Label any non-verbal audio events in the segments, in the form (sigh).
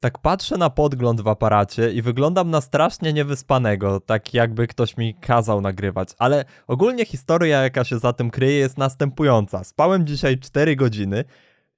Tak patrzę na podgląd w aparacie i wyglądam na strasznie niewyspanego, tak jakby ktoś mi kazał nagrywać, ale ogólnie historia jaka się za tym kryje jest następująca. Spałem dzisiaj 4 godziny,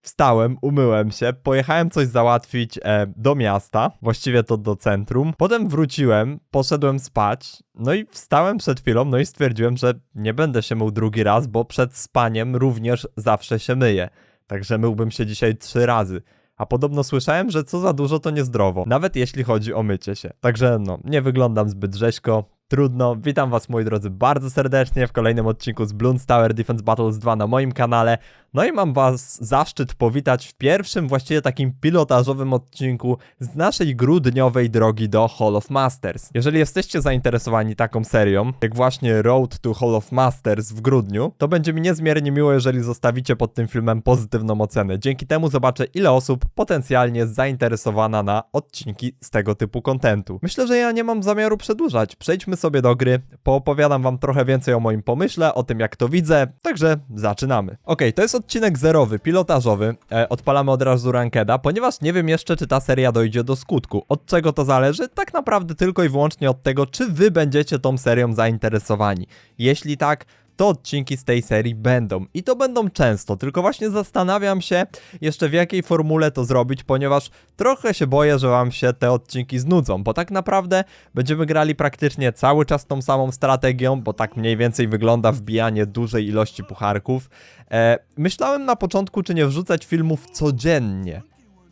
Wstałem, umyłem się, pojechałem coś załatwić e, do miasta, właściwie to do centrum. Potem wróciłem, poszedłem spać, no i wstałem przed chwilą, no i stwierdziłem, że nie będę się mył drugi raz, bo przed spaniem również zawsze się myję. Także myłbym się dzisiaj trzy razy. A podobno słyszałem, że co za dużo to niezdrowo, nawet jeśli chodzi o mycie się. Także no, nie wyglądam zbyt rzeźko, Trudno, witam was moi drodzy bardzo serdecznie w kolejnym odcinku z Bloons Tower Defense Battles 2 na moim kanale. No i mam was zaszczyt powitać w pierwszym właściwie takim pilotażowym odcinku z naszej grudniowej drogi do Hall of Masters. Jeżeli jesteście zainteresowani taką serią, jak właśnie Road to Hall of Masters w grudniu, to będzie mi niezmiernie miło, jeżeli zostawicie pod tym filmem pozytywną ocenę. Dzięki temu zobaczę ile osób potencjalnie jest zainteresowana na odcinki z tego typu kontentu. Myślę, że ja nie mam zamiaru przedłużać. Przejdźmy sobie do gry, poopowiadam wam trochę więcej o moim pomyśle, o tym jak to widzę, także zaczynamy. Ok, to jest odcinek zerowy, pilotażowy, e, odpalamy od razu rankeda, ponieważ nie wiem jeszcze, czy ta seria dojdzie do skutku. Od czego to zależy? Tak naprawdę tylko i wyłącznie od tego, czy wy będziecie tą serią zainteresowani. Jeśli tak, to odcinki z tej serii będą. I to będą często, tylko właśnie zastanawiam się jeszcze w jakiej formule to zrobić, ponieważ trochę się boję, że wam się te odcinki znudzą, bo tak naprawdę będziemy grali praktycznie cały czas tą samą strategią, bo tak mniej więcej wygląda wbijanie dużej ilości pucharków. E, myślałem na początku, czy nie wrzucać filmów codziennie,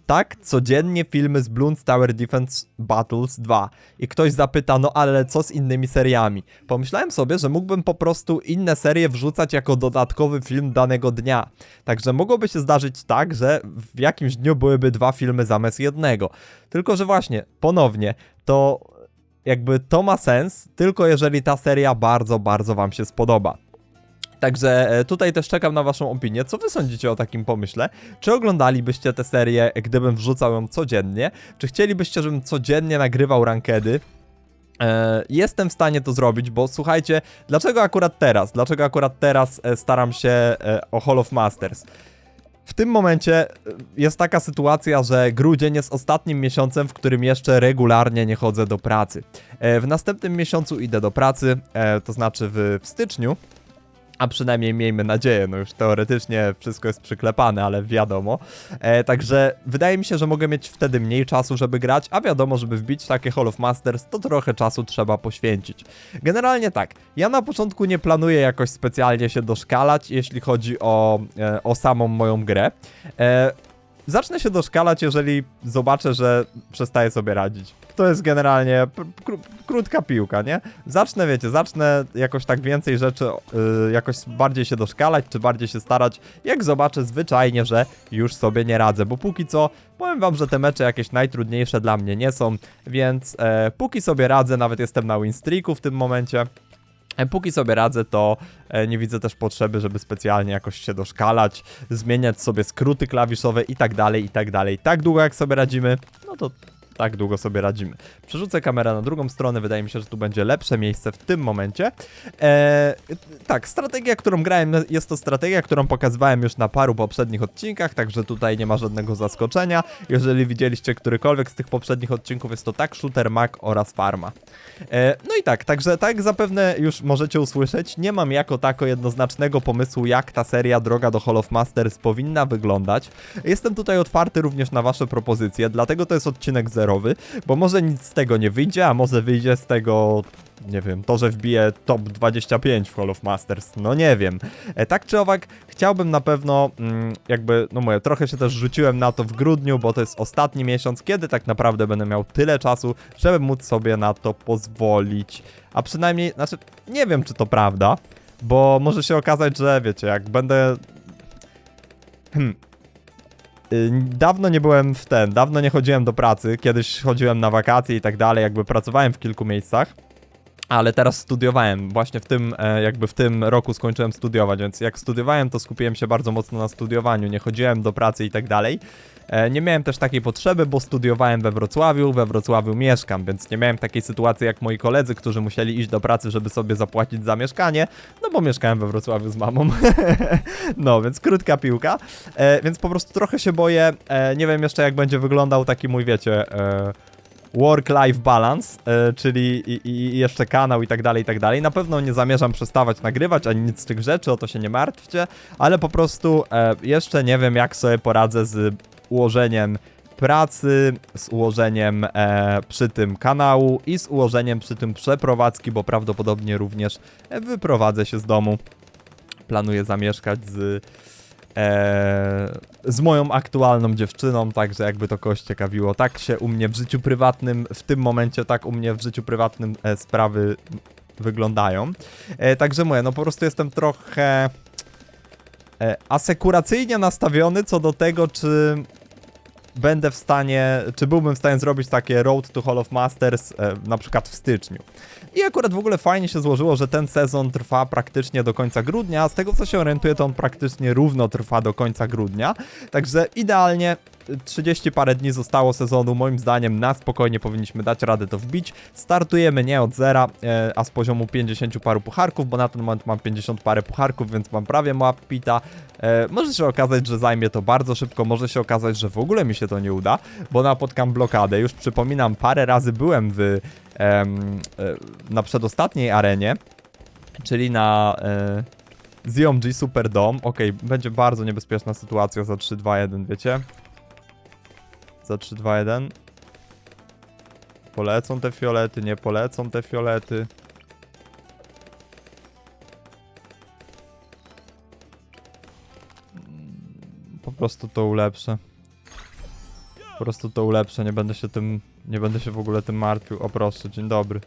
tak codziennie filmy z Bloons Tower Defense Battles 2 i ktoś zapyta, no ale co z innymi seriami? Pomyślałem sobie, że mógłbym po prostu inne serie wrzucać jako dodatkowy film danego dnia. Także mogłoby się zdarzyć tak, że w jakimś dniu byłyby dwa filmy zamiast jednego. Tylko, że właśnie, ponownie, to jakby to ma sens, tylko jeżeli ta seria bardzo, bardzo wam się spodoba. Także e, tutaj też czekam na waszą opinię. Co wy sądzicie o takim pomyśle? Czy oglądalibyście tę serię, gdybym wrzucał ją codziennie? Czy chcielibyście, żebym codziennie nagrywał rankedy? E, jestem w stanie to zrobić, bo słuchajcie, dlaczego akurat teraz? Dlaczego akurat teraz e, staram się o Hall of Masters? W tym momencie jest taka sytuacja, że grudzień jest ostatnim miesiącem, w którym jeszcze regularnie nie chodzę do pracy. W następnym miesiącu idę do pracy, to znaczy w styczniu. A przynajmniej miejmy nadzieję, no już teoretycznie wszystko jest przyklepane, ale wiadomo. E, także wydaje mi się, że mogę mieć wtedy mniej czasu, żeby grać, a wiadomo, żeby wbić takie Hall of Masters, to trochę czasu trzeba poświęcić. Generalnie tak, ja na początku nie planuję jakoś specjalnie się doszkalać, jeśli chodzi o, e, o samą moją grę. E, zacznę się doszkalać, jeżeli zobaczę, że przestaję sobie radzić. To jest generalnie kró krótka piłka, nie? Zacznę, wiecie, zacznę jakoś tak więcej rzeczy, yy, jakoś bardziej się doszkalać, czy bardziej się starać, jak zobaczę zwyczajnie, że już sobie nie radzę, bo póki co, powiem wam, że te mecze jakieś najtrudniejsze dla mnie nie są, więc e, póki sobie radzę, nawet jestem na win streaku w tym momencie, E, Póki sobie radzę, to e, nie widzę też potrzeby, żeby specjalnie jakoś się doszkalać, zmieniać sobie skróty klawiszowe i tak dalej, i tak dalej. Tak długo jak sobie radzimy, no to tak długo sobie radzimy. Przerzucę kamerę na drugą stronę, wydaje mi się, że tu będzie lepsze miejsce w tym momencie. Eee, tak, strategia, którą grałem, jest to strategia, którą pokazywałem już na paru poprzednich odcinkach, także tutaj nie ma żadnego zaskoczenia. Jeżeli widzieliście którykolwiek z tych poprzednich odcinków, jest to tak Shooter, Mac oraz Farma. Eee, no i tak, także tak zapewne już możecie usłyszeć, nie mam jako tako jednoznacznego pomysłu, jak ta seria Droga do Hall of Masters powinna wyglądać. Jestem tutaj otwarty również na wasze propozycje, dlatego to jest odcinek 0 bo może nic z tego nie wyjdzie, a może wyjdzie z tego nie wiem, to, że wbije top 25 w Hall of Masters, no nie wiem. E, tak czy owak, chciałbym na pewno, mm, jakby, no mówię, trochę się też rzuciłem na to w grudniu, bo to jest ostatni miesiąc, kiedy tak naprawdę będę miał tyle czasu, żeby móc sobie na to pozwolić. A przynajmniej, znaczy, nie wiem, czy to prawda, bo może się okazać, że wiecie, jak będę... Hmm, dawno nie byłem w ten, dawno nie chodziłem do pracy, kiedyś chodziłem na wakacje i tak dalej, jakby pracowałem w kilku miejscach. Ale teraz studiowałem. Właśnie w tym, e, jakby w tym roku skończyłem studiować, więc jak studiowałem, to skupiłem się bardzo mocno na studiowaniu. Nie chodziłem do pracy i tak dalej. E, Nie miałem też takiej potrzeby, bo studiowałem we Wrocławiu, we Wrocławiu mieszkam, więc nie miałem takiej sytuacji jak moi koledzy, którzy musieli iść do pracy, żeby sobie zapłacić za mieszkanie, no bo mieszkałem we Wrocławiu z mamą. (laughs) no, więc krótka piłka. E, więc po prostu trochę się boję. Nie wiem jeszcze jak będzie wyglądał taki mój, wiecie, work-life balance, e, czyli i, i jeszcze kanał i tak dalej, i tak dalej. Na pewno nie zamierzam przestawać nagrywać, ani nic z tych rzeczy, o to się nie martwcie, ale po prostu e, jeszcze nie wiem, jak sobie poradzę z ułożeniem pracy, z ułożeniem e, przy tym kanału i z ułożeniem przy tym przeprowadzki, bo prawdopodobnie również wyprowadzę się z domu. Planuję zamieszkać z e, z moją aktualną dziewczyną, także jakby to kogoś ciekawiło. Tak się u mnie w życiu prywatnym, w tym momencie tak u mnie w życiu prywatnym e, sprawy wyglądają. E, także mówię, no po prostu jestem trochę e, asekuracyjnie nastawiony co do tego, czy będę w stanie, czy byłbym w stanie zrobić takie Road to Hall of Masters e, na przykład w styczniu. I akurat w ogóle fajnie się złożyło, że ten sezon trwa praktycznie do końca grudnia, a z tego co się orientuję, to on praktycznie równo trwa do końca grudnia. Także idealnie 30 parę dni zostało sezonu, moim zdaniem na spokojnie powinniśmy dać radę to wbić. Startujemy nie od zera, e, a z poziomu 50 paru pucharków, bo na ten moment mam 50 parę pucharków, więc mam prawie map pita. E, może się okazać, że zajmie to bardzo szybko, może się okazać, że w ogóle mi się to nie uda, bo napotkam blokadę. Już przypominam, parę razy byłem w, e, na przedostatniej arenie, czyli na e, ZOMG Superdome. Okej, będzie bardzo niebezpieczna sytuacja za 3-2-1, wiecie? Za 3-2-1. Polecą te fiolety, nie polecą te fiolety. Po prostu to ulepszę. Po prostu to ulepszę, nie będę się tym, nie będę się w ogóle tym martwił. O proszę, dzień dobry.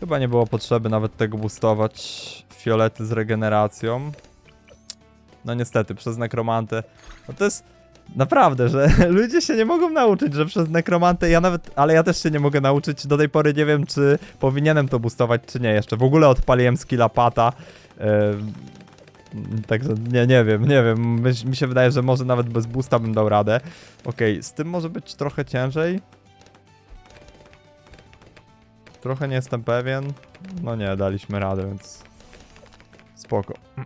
Chyba nie było potrzeby nawet tego boostować. Fiolety z regeneracją. No niestety, przez nekromantę. No to jest naprawdę, że (laughs) ludzie się nie mogą nauczyć, że przez nekromantę ja nawet, ale ja też się nie mogę nauczyć. Do tej pory nie wiem, czy powinienem to boostować, czy nie jeszcze. W ogóle odpaliłem skilla pata. Yy, także nie, nie wiem, nie wiem. Mi, mi się wydaje, że może nawet bez boosta bym dał radę. Okej, z tym może być trochę ciężej. Trochę nie jestem pewien. No nie, daliśmy radę, więc spoko. (clears throat)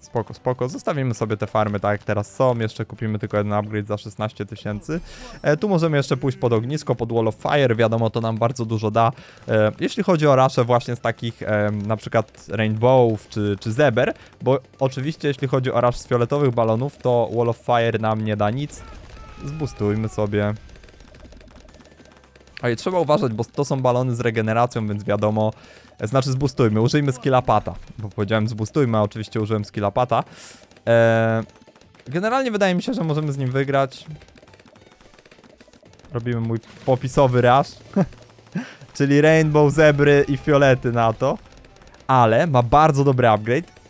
Spoko, spoko. Zostawimy sobie te farmy tak jak teraz są. Jeszcze kupimy tylko jeden upgrade za 16 tysięcy. E, tu możemy jeszcze pójść pod ognisko, pod Wall of Fire. Wiadomo, to nam bardzo dużo da. E, jeśli chodzi o rasze właśnie z takich e, na przykład Rainbowów czy, czy Zeber, bo oczywiście jeśli chodzi o rasz z fioletowych balonów, to Wall of Fire nam nie da nic. Zbustujmy sobie. Oj, trzeba uważać, bo to są balony z regeneracją, więc wiadomo, znaczy zbustujmy, użyjmy skilla pata, bo powiedziałem zbustujmy, a oczywiście użyłem skilla pata. Eee, generalnie wydaje mi się, że możemy z nim wygrać. Robimy mój popisowy rush, (laughs) czyli rainbow, zebry i fiolety na to, ale ma bardzo dobry upgrade.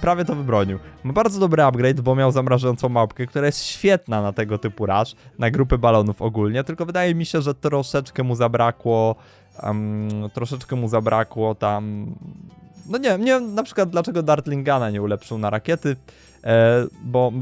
Prawie to wybronił. Ma bardzo dobry upgrade, bo miał zamrażającą małpkę, która jest świetna na tego typu rush, na grupy balonów ogólnie, tylko wydaje mi się, że troszeczkę mu zabrakło, um, troszeczkę mu zabrakło tam... No nie, nie na przykład dlaczego Dartlingana nie ulepszył na rakiety, bo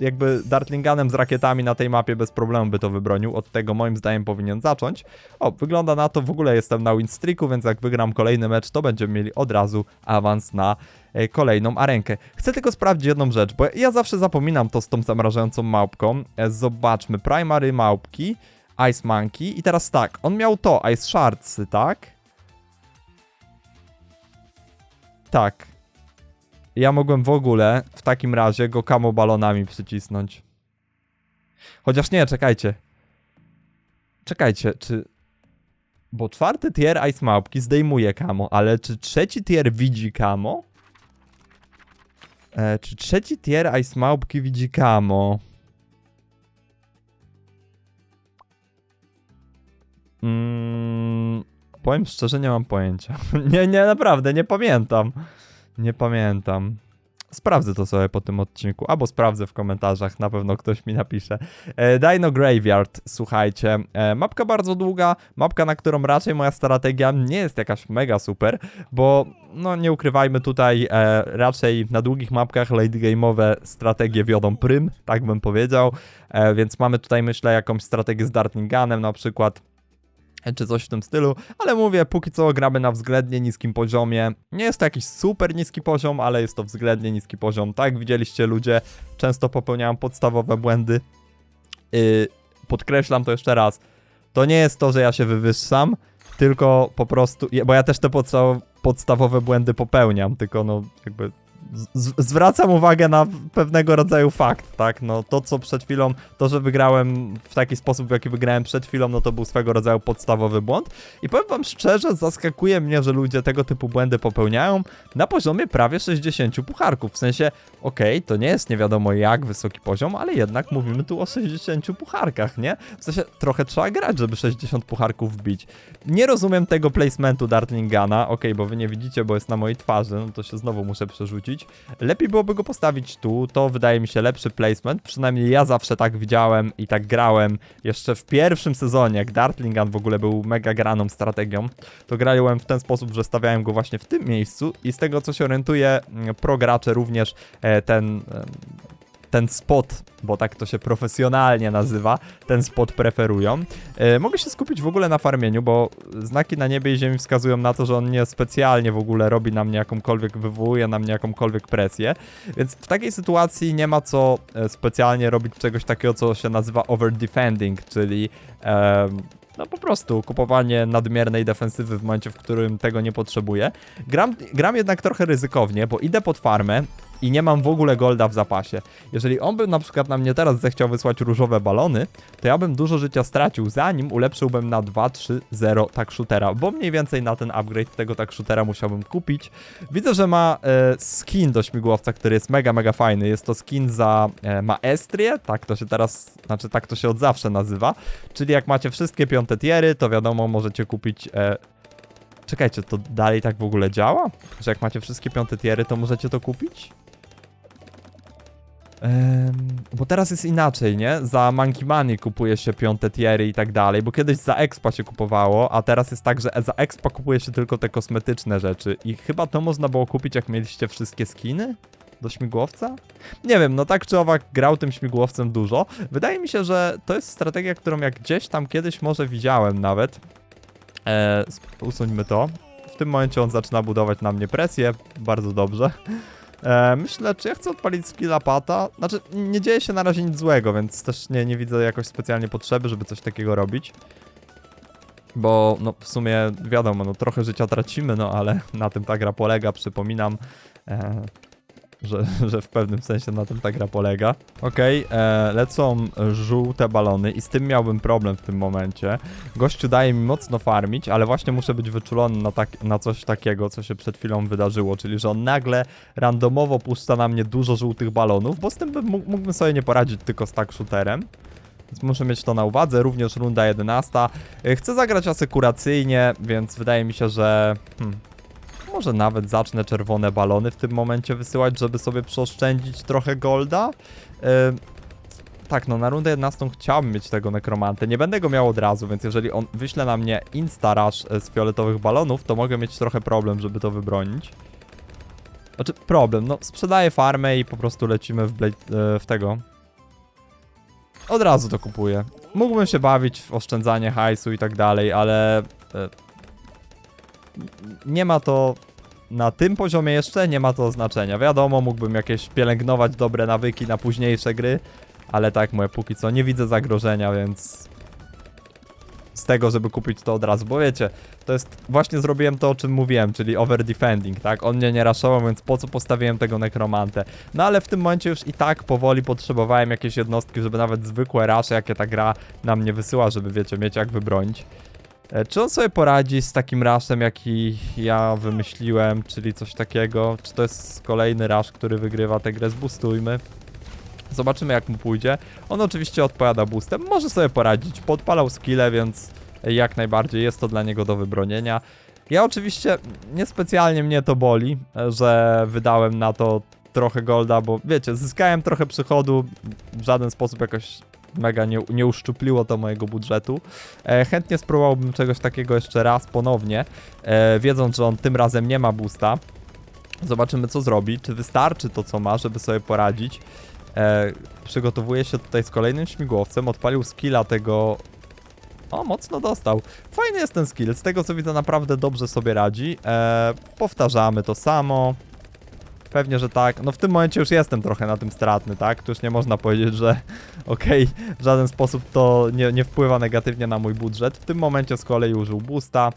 jakby Dartlinganem z rakietami na tej mapie bez problemu by to wybronił, od tego moim zdaniem powinien zacząć. O, wygląda na to, w ogóle jestem na win streaku, więc jak wygram kolejny mecz, to będziemy mieli od razu awans na e, kolejną arenkę. Chcę tylko sprawdzić jedną rzecz, bo ja zawsze zapominam to z tą zamrażającą małpką. E, zobaczmy, primary małpki, Ice Monkey i teraz tak, on miał to, Ice Shardsy, tak? Tak. Ja mogłem w ogóle w takim razie go kamo balonami przycisnąć. Chociaż nie, czekajcie. Czekajcie, czy... Bo czwarty tier Ice Małpki zdejmuje kamo, ale czy trzeci tier widzi kamo? E, czy trzeci tier Ice Małpki widzi kamo? Mm, powiem szczerze, nie mam pojęcia. (laughs) nie, nie, naprawdę, nie pamiętam. Nie pamiętam. Sprawdzę to sobie po tym odcinku, albo sprawdzę w komentarzach, na pewno ktoś mi napisze. E, Dino Graveyard, słuchajcie, e, mapka bardzo długa, mapka, na którą raczej moja strategia nie jest jakaś mega super, bo no nie ukrywajmy tutaj, e, raczej na długich mapkach late game'owe strategie wiodą prym, tak bym powiedział, więc mamy tutaj myślę jakąś strategię z Darting Gunem na przykład, czy coś w tym stylu, ale mówię, póki co gramy na względnie niskim poziomie. Nie jest to jakiś super niski poziom, ale jest to względnie niski poziom. Tak widzieliście, ludzie często popełniają podstawowe błędy. Yy, podkreślam to jeszcze raz. To nie jest to, że ja się wywyższam, tylko po prostu, bo ja też te podstaw, podstawowe błędy popełniam, tylko no jakby zwracam uwagę na pewnego rodzaju fakt, tak? No to, co przed chwilą, to, że wygrałem w taki sposób, w jaki wygrałem przed chwilą, no to był swego rodzaju podstawowy błąd. I powiem wam szczerze, zaskakuje mnie, że ludzie tego typu błędy popełniają na poziomie prawie 60 pucharków. W sensie, okej, to nie jest nie wiadomo jak wysoki poziom, ale jednak mówimy tu o 60 pucharkach, nie? W sensie, trochę trzeba grać, żeby 60 pucharków wbić. Nie rozumiem tego placementu Dartlingana, okej, bo wy nie widzicie, bo jest na mojej twarzy, no to się znowu muszę przerzucić. Lepiej byłoby go postawić tu, to wydaje mi się lepszy placement, przynajmniej ja zawsze tak widziałem i tak grałem jeszcze w pierwszym sezonie, jak Dartlingan w ogóle był mega graną strategią, to grałem w ten sposób, że stawiałem go właśnie w tym miejscu i z tego co się orientuję, pro gracze również e, ten... ten spot, bo tak to się profesjonalnie nazywa, ten spot preferują. E, mogę się skupić w ogóle na farmieniu, bo znaki na niebie i ziemi wskazują na to, że on nie specjalnie w ogóle robi na mnie jakąkolwiek, wywołuje na mnie jakąkolwiek presję, więc w takiej sytuacji nie ma co e, specjalnie robić czegoś takiego, co się nazywa overdefending, czyli em, no po prostu kupowanie nadmiernej defensywy w momencie, w którym tego nie potrzebuję. Gram, gram jednak trochę ryzykownie, bo idę pod farmę i nie mam w ogóle golda w zapasie. Jeżeli on by na przykład na mnie teraz zechciał wysłać różowe balony, to ja bym dużo życia stracił, zanim ulepszyłbym na 2, 3, 0 tak shootera, bo mniej więcej na ten upgrade tego tak shootera musiałbym kupić. Widzę, że ma e, skin do śmigłowca, który jest mega, mega fajny. Jest to skin za e, maestrię, tak to się teraz, znaczy tak to się od zawsze nazywa, czyli jak macie wszystkie piąte tiery, to wiadomo, możecie kupić... E, Czekajcie, to dalej tak w ogóle działa? Że jak macie wszystkie piąte tiery, to możecie to kupić? Bo teraz jest inaczej, nie? Za Monkey Money kupuje się piąte tiery i tak dalej, bo kiedyś za expa się kupowało, a teraz jest tak, że za expa kupuje się tylko te kosmetyczne rzeczy i chyba to można było kupić jak mieliście wszystkie skiny? Do śmigłowca? Nie wiem, no tak czy owak grał tym śmigłowcem dużo. Wydaje mi się, że to jest strategia, którą jak gdzieś tam kiedyś może widziałem nawet. E, sp- usuńmy to. W tym momencie on zaczyna budować na mnie presję, bardzo dobrze. (laughs) E, myślę, czy ja chcę odpalić skilla pata. Znaczy, nie dzieje się na razie nic złego, więc też nie, nie widzę jakoś specjalnie potrzeby, żeby coś takiego robić. Bo, no, w sumie wiadomo, no, trochę życia tracimy, no, ale na tym ta gra polega, przypominam. E, że, że w pewnym sensie na tym ta gra polega. Okej, e, lecą żółte balony i z tym miałbym problem w tym momencie. Gościu daje mi mocno farmić, ale właśnie muszę być wyczulony na, tak, na coś takiego, co się przed chwilą wydarzyło, czyli że on nagle randomowo puszcza na mnie dużo żółtych balonów, bo z tym bym, mógł- mógłbym sobie nie poradzić tylko z tak shooterem. Więc muszę mieć to na uwadze, również runda 11. E, Chcę zagrać asekuracyjnie, więc wydaje mi się, że... Hmm, może nawet zacznę czerwone balony w tym momencie wysyłać, żeby sobie przeoszczędzić trochę golda. Yy, tak, no na rundę 11 chciałbym mieć tego nekromantę. Nie będę go miał od razu, więc jeżeli on wyśle na mnie instaraż e, z fioletowych balonów, to mogę mieć trochę problem, żeby to wybronić. Znaczy, problem, no sprzedaję farmę i po prostu lecimy w, blade, e, w tego. Od razu to kupuję. Mógłbym się bawić w oszczędzanie hajsu i tak dalej, ale e, nie ma to na tym poziomie jeszcze nie ma to znaczenia. Wiadomo, mógłbym jakieś pielęgnować dobre nawyki na późniejsze gry, ale tak mówię, póki co nie widzę zagrożenia, więc z tego, żeby kupić to od razu, bo wiecie, to jest, właśnie zrobiłem to, o czym mówiłem, czyli overdefending, tak? On mnie nie raszował, więc po co postawiłem tego nekromantę? No ale w tym momencie już i tak powoli potrzebowałem jakieś jednostki, żeby nawet zwykłe rasze, jakie ta gra na mnie wysyła, żeby wiecie, mieć jak wybronić. E, Czy on sobie poradzi z takim raszem, jaki ja wymyśliłem, czyli coś takiego? Czy to jest kolejny rasz, który wygrywa tę grę? Zbustujmy. Zobaczymy jak mu pójdzie. On oczywiście odpowiada boostem, może sobie poradzić. Podpalał skille, więc jak najbardziej jest to dla niego do wybronienia. Ja oczywiście niespecjalnie mnie to boli, że wydałem na to trochę golda, bo wiecie, zyskałem trochę przychodu, w żaden sposób jakoś mega nie, nie uszczupliło to mojego budżetu. E, chętnie spróbowałbym czegoś takiego jeszcze raz ponownie, e, wiedząc, że on tym razem nie ma boosta. Zobaczymy co zrobi, czy wystarczy to co ma, żeby sobie poradzić. E, przygotowuje się tutaj z kolejnym śmigłowcem, odpalił skilla tego... O, mocno dostał. Fajny jest ten skill, z tego co widzę naprawdę dobrze sobie radzi. E, powtarzamy to samo. Pewnie, że tak. No w tym momencie już jestem trochę na tym stratny, tak? Tu już nie można powiedzieć, że (laughs) okej, w żaden sposób to nie, nie wpływa negatywnie na mój budżet. W tym momencie z kolei użył boosta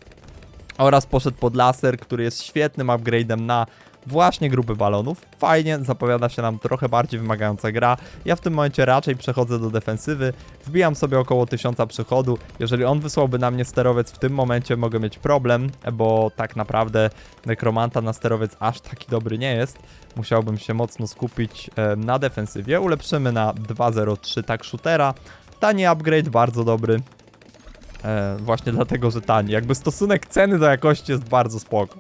oraz poszedł pod laser, który jest świetnym upgrade'em na właśnie grupy balonów. Fajnie, zapowiada się nam trochę bardziej wymagająca gra. Ja w tym momencie raczej przechodzę do defensywy, wbijam sobie około 1000 przychodu. Jeżeli on wysłałby na mnie sterowiec w tym momencie mogę mieć problem, bo tak naprawdę nekromanta na sterowiec aż taki dobry nie jest. Musiałbym się mocno skupić e, na defensywie. Ulepszymy na 2.03 tak shootera. Tani upgrade, bardzo dobry. E, właśnie dlatego, że tani. Jakby stosunek ceny do jakości jest bardzo spoko.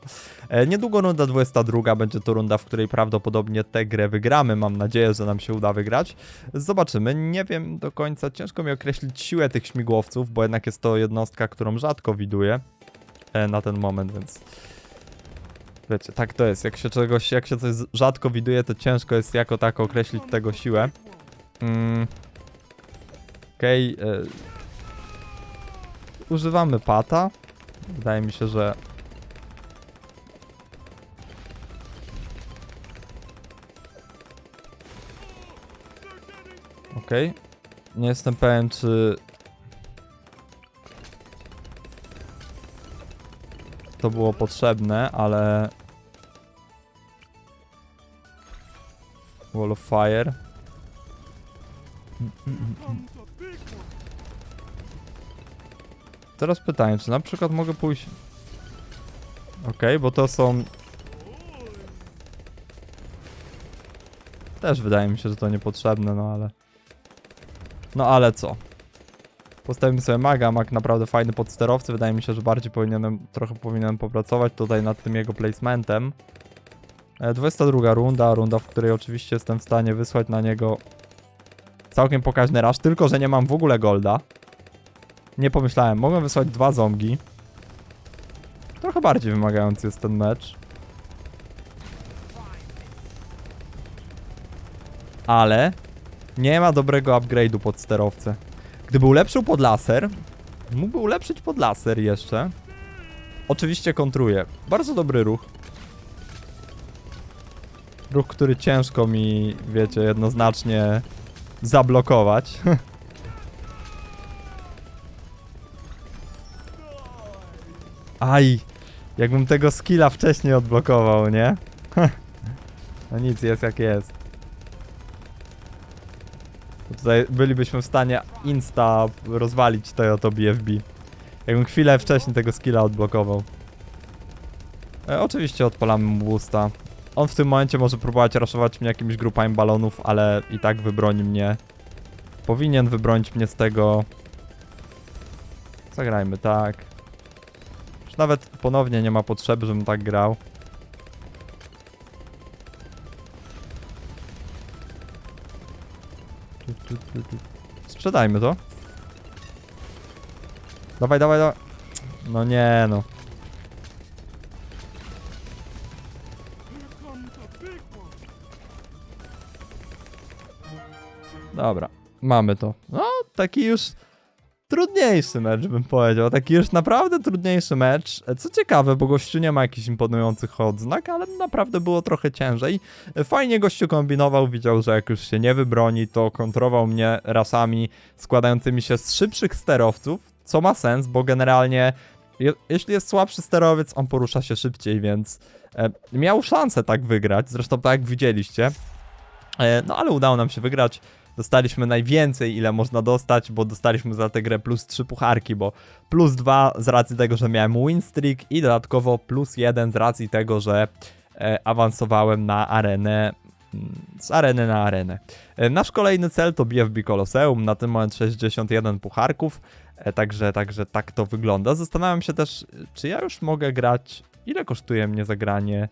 E, niedługo runda 22 będzie to runda, w której prawdopodobnie tę grę wygramy. Mam nadzieję, że nam się uda wygrać. Zobaczymy. Nie wiem do końca, ciężko mi określić siłę tych śmigłowców, bo jednak jest to jednostka, którą rzadko widuję e, na ten moment, więc wiecie, tak to jest. Jak się czegoś, jak się coś rzadko widuje, to ciężko jest jako tak określić tego siłę. Mm. Okej. e, używamy pata. Wydaje mi się, że Okej. Nie jestem pewien, czy to było potrzebne, ale Wall of Fire. Teraz pytanie, czy na przykład mogę pójść... Okej, bo to są... Też wydaje mi się, że to niepotrzebne, no ale... No ale co? Postawimy sobie maga, mag naprawdę fajny podsterowcy, wydaje mi się, że bardziej powinienem, trochę powinienem popracować tutaj nad tym jego placementem. E, 22 runda, runda, w której oczywiście jestem w stanie wysłać na niego całkiem pokaźny rush, tylko że nie mam w ogóle golda. Nie pomyślałem, mogłem wysłać dwa zombie. Trochę bardziej wymagający jest ten mecz. Ale nie ma dobrego upgrade'u pod sterowcę. Gdyby ulepszył pod laser, mógłby ulepszyć pod laser jeszcze. Oczywiście kontruje. Bardzo dobry ruch. Ruch, który ciężko mi, wiecie, jednoznacznie zablokować. (laughs) Aj, jakbym tego skilla wcześniej odblokował, nie? (laughs) no nic, jest jak jest. Tutaj bylibyśmy w stanie insta rozwalić to oto BFB. Jakbym chwilę wcześniej tego skilla odblokował. E, oczywiście odpalamy mu boosta. On w tym momencie może próbować raszować mnie jakimiś grupami balonów, ale i tak wybroni mnie. Powinien wybronić mnie z tego. Zagrajmy tak. Już nawet ponownie nie ma potrzeby, żebym tak grał. Sprzedajmy to. Dawaj, dawaj, dawaj. No nie no. Dobra, mamy to. No, taki już trudniejszy mecz bym powiedział. Taki już naprawdę trudniejszy mecz. Co ciekawe, bo gościu nie ma jakichś imponujących odznak, ale naprawdę było trochę ciężej. Fajnie gościu kombinował, widział, że jak już się nie wybroni, to kontrował mnie rasami składającymi się z szybszych sterowców, co ma sens, bo generalnie je, jeśli jest słabszy sterowiec, on porusza się szybciej, więc e, miał szansę tak wygrać, zresztą tak jak widzieliście. E, no ale udało nam się wygrać. Dostaliśmy najwięcej, ile można dostać, bo dostaliśmy za tę grę plus 3 pucharki, bo plus 2 z racji tego, że miałem win streak i dodatkowo plus 1 z racji tego, że e, awansowałem na arenę, mm, z areny na arenę. E, nasz kolejny cel to BFB Colosseum, na ten moment 61 pucharków, e, także, także tak to wygląda. Zastanawiam się też, czy ja już mogę grać, ile kosztuje mnie zagranie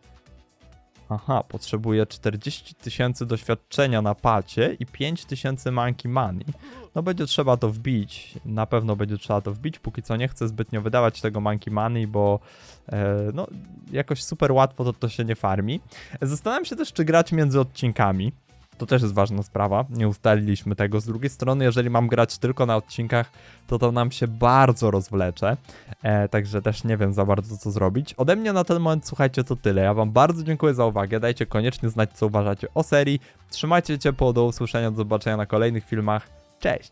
Aha, potrzebuję 40 tysięcy doświadczenia na pacie i 5 tysięcy manki money. No będzie trzeba to wbić, na pewno będzie trzeba to wbić, póki co nie chcę zbytnio wydawać tego monkey money, bo e, no jakoś super łatwo to, to się nie farmi. Zastanawiam się też, czy grać między odcinkami. To też jest ważna sprawa, nie ustaliliśmy tego. Z drugiej strony, jeżeli mam grać tylko na odcinkach, to to nam się bardzo rozwlecze, e, także też nie wiem za bardzo co zrobić. Ode mnie na ten moment, słuchajcie, to tyle. Ja wam bardzo dziękuję za uwagę, dajcie koniecznie znać, co uważacie o serii. Trzymajcie ciepło, do usłyszenia, do zobaczenia na kolejnych filmach. Cześć!